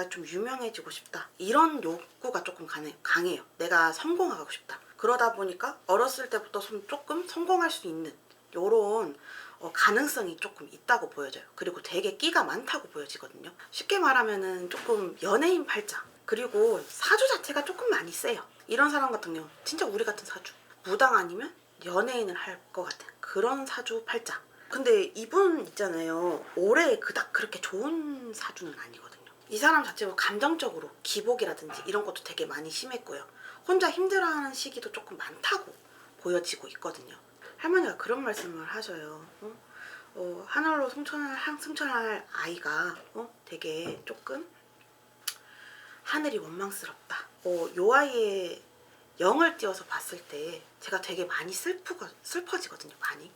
내가 좀 유명해지고 싶다. 이런 욕구가 조금 강해, 강해요. 내가 성공하고 싶다. 그러다 보니까 어렸을 때부터 좀 조금 성공할 수 있는 요런 어, 가능성이 조금 있다고 보여져요. 그리고 되게 끼가 많다고 보여지거든요. 쉽게 말하면은 조금 연예인 팔자 그리고 사주 자체가 조금 많이 세요. 이런 사람 같은 경우 진짜 우리 같은 사주. 무당 아니면 연예인을 할 것 같은 그런 사주 팔자. 근데 이분 있잖아요. 올해 그닥 그렇게 좋은 사주는 아니거든요 이 사람 자체가 감정적으로 기복이라든지 이런 것도 되게 많이 심했고요. 혼자 힘들어하는 시기도 조금 많다고 보여지고 있거든요. 할머니가 그런 말씀을 하셔요. 어? 어, 하늘로 승천할, 항- 승천할 아이가 어? 되게 조금 하늘이 원망스럽다. 어, 요 아이의 영을 띄어서 봤을 때 제가 되게 많이 슬프거, 슬퍼지거든요 많이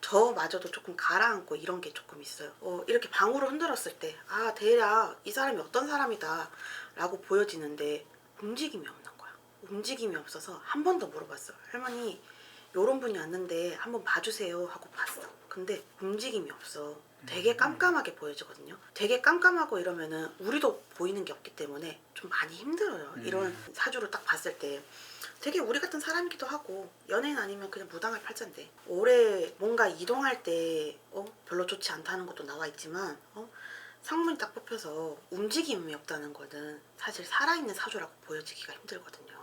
저마저도 조금 가라앉고 이런 게 조금 있어요. 어, 이렇게 방울을 흔들었을 때, 아, 대략 이 사람이 어떤 사람이다 라고 보여지는데 움직임이 없는 거야. 움직임이 없어서 한 번 더 물어봤어요. 할머니, 요런 분이 왔는데 한번 봐주세요 하고 봤어. 근데 움직임이 없어. 되게 깜깜하게 보여지거든요. 되게 깜깜하고 이러면은 우리도 보이는 게 없기 때문에 좀 많이 힘들어요. 이런 사주를 딱 봤을 때. 되게 우리 같은 사람이기도 하고 연예인 아니면 그냥 무당할 팔자인데 올해 뭔가 이동할 때 어? 별로 좋지 않다는 것도 나와 있지만 어? 상문이 딱 뽑혀서 움직임이 없다는 거는 사실 살아있는 사주라고 보여지기가 힘들거든요.